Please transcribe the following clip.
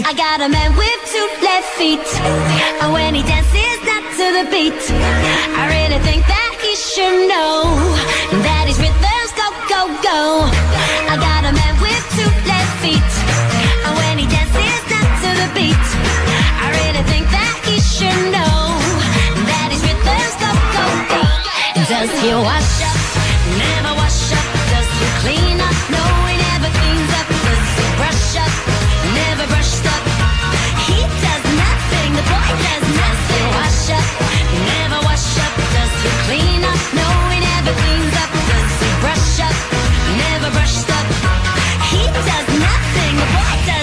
I got a man with two left feet. And when he dances not to the beat, I really think that he should know that his rhythms go, go, go. I got a man with two left feet. And when he dances not to the beat, I really think that he should know that his rhythms go, go, go. Does he wash up?